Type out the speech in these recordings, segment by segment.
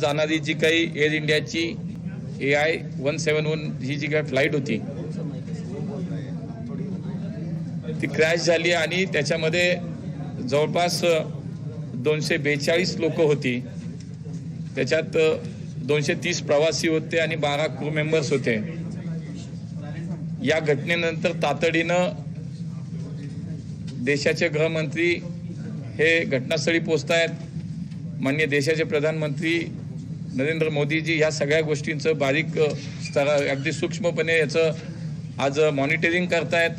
जाणारी जी काही एअर इंडियाची A I one seven one ही जी काही फ्लाईट होती ती क्रॅश झाली आणि त्याच्यामध्ये जवळपास दोनशे बेचाळीस लोक होती. त्याच्यात दोनशे तीस प्रवासी होते आणि बारा क्रू मेंबर्स होते. या घटनेनंतर तातडीनं देशाचे गृहमंत्री हे घटनास्थळी पोचत आहेत माननीय देशाचे प्रधानमंत्री नरेंद्र मोदीजी ह्या सगळ्या गोष्टींचं बारीक स्तरा अगदी सूक्ष्मपणे याचं आज मॉनिटरिंग करतायत.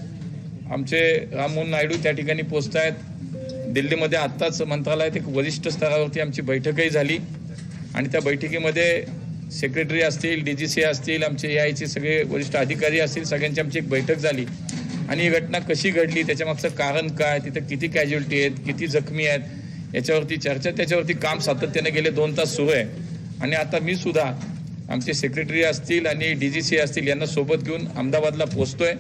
आमचे राममोहन नायडू त्या ठिकाणी पोचत आहेत दिल्लीमध्ये आत्ताच मंत्रालयात एक वरिष्ठ स्तरावरती आमची बैठकही झाली. आणि त्या बैठकीमध्ये सेक्रेटरी असतील डी जी सी असतील आमचे ए आयचे सगळे वरिष्ठ अधिकारी असतील सगळ्यांची आमची एक बैठक झाली. आणि ही घटना कशी घडली त्याच्यामागचं कारण काय तिथं किती कॅज्युअल्टी आहेत किती जखमी आहेत याच्यावरती चर्चा त्याच्यावरती काम सातत्याने गेले दोन तास सुरू आहे. आणि आता मी सुद्धा आमचे सेक्रेटरी असतील आणि डी जी सी असतील यांना सोबत घेऊन अहमदाबादला पोहोचतोय.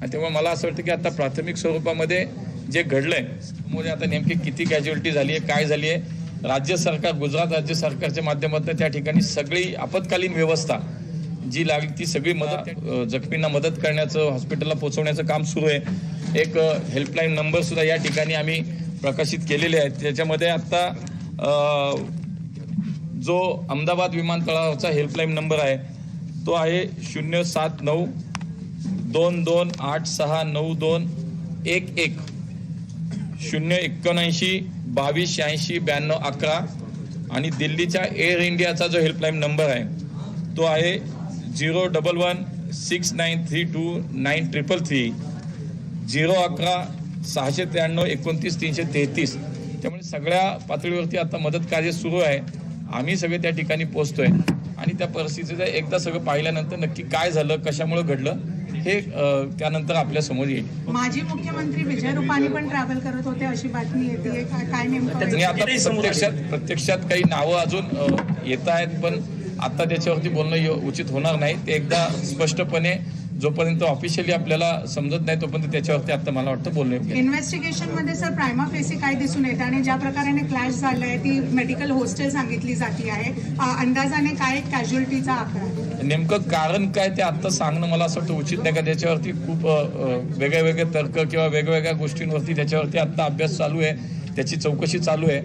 आणि तेव्हा मला असं वाटतं की आता प्राथमिक स्वरूपामध्ये जे घडलंय त्यामुळे आता नेमकी किती कॅज्युअल्टी झाली आहे काय झाली आहे राज्य सरकार गुजरात राज्य सरकारच्या माध्यमातून त्या ठिकाणी सगळी आपत्कालीन व्यवस्था जी लागली ती सगळी मदत जखमींना मदत करण्याचं हॉस्पिटलला पोहोचवण्याचं काम सुरू आहे. एक हेल्पलाईन नंबर सुद्धा या ठिकाणी आम्ही प्रकाशित केलेले आहेत. त्याच्यामध्ये आता अ, जो अहमदाबाद विमानतळावरचा हेल्पलाईन नंबर आहे तो आहे शून्य सात नऊ दोन दोन आठ सहा नऊ दोन एक एक. शून्य एकोणऐंशी बावीस शहाऐंशी ब्याण्णव अकरा. आणि दिल्लीच्या एअर इंडियाचा जो हेल्पलाईन नंबर आहे तो आहे zero double one six nine three two nine triple three. Zero अकरा सहाशे त्र्याण्णव एकोणतीस तीनशे तेहतीस. त्यामुळे सगळ्या पातळीवरती आता मदत कार्य सुरू आहे. आम्ही सगळे त्या ठिकाणी पोहोचतोय आणि त्या परिस्थितीचं एकदा सगळं पाहिल्यानंतर नक्की काय झालं कशामुळे घडलं हे त्यानंतर आपल्यासमोर येईल. माजी मुख्यमंत्री विजय रुपानी पण ट्रॅव्हल करत होते अशी बातमी येते. काय आता प्रत्यक्षात प्रत्यक्षात काही नावं अजून येत आहेत पण आता त्याच्यावरती बोलणं यो- उचित होणार नाही. ते एकदा स्पष्टपणे जोपर्यंत ऑफिशियली आपल्याला समजत नाही तोपर्यंत त्याच्यावरती आता मला वाटतं बोलणं आहे. इन्व्हेस्टिगेशनमध्ये सर प्रायमा फेसी काय दिसून येतं? आणि ज्या प्रकारे क्लॅश झालंय ती मेडिकल हॉस्टेल सांगितली जाती आहे. अंदाजाने काय कॅज्युअल्टीचा आकडा? आहे नेमकं कारण काय ते आता सांगणं मला असं वाटतं उचित नाही का त्याच्यावरती खूप वेगळे वेगळे तर्क किंवा वेगवेगळ्या गोष्टींवरती त्याच्यावरती आता अभ्यास चालू आहे त्याची चौकशी चालू आहे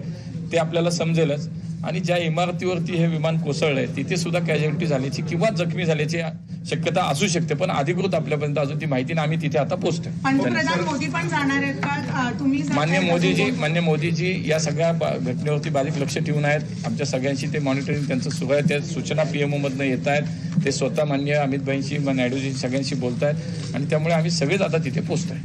ते आपल्याला समजेलच. आणि ज्या इमारतीवरती हे विमान कोसळलंय तिथे सुद्धा कॅज्युअल्टी झाल्याची किंवा जखमी झाल्याची शक्यता असू शकते पण अधिकृत आपल्यापर्यंत अजून ती माहिती नाही आम्ही तिथे आता पोहोचतोय. मान्य? मोदीजी मान्य मोदीजी या सगळ्या घटनेवरती बारीक लक्ष ठेवून आहेत. आमच्या सगळ्यांशी ते मॉनिटरिंग त्यांचं सुरू आहे. त्या सूचना पीएमओ मधनं येत आहेत. ते स्वतः मान्य अमित भाईंशी नायडूजी सगळ्यांशी बोलत आहेत आणि त्यामुळे आम्ही सगळेच आता तिथे पोहोचतोय.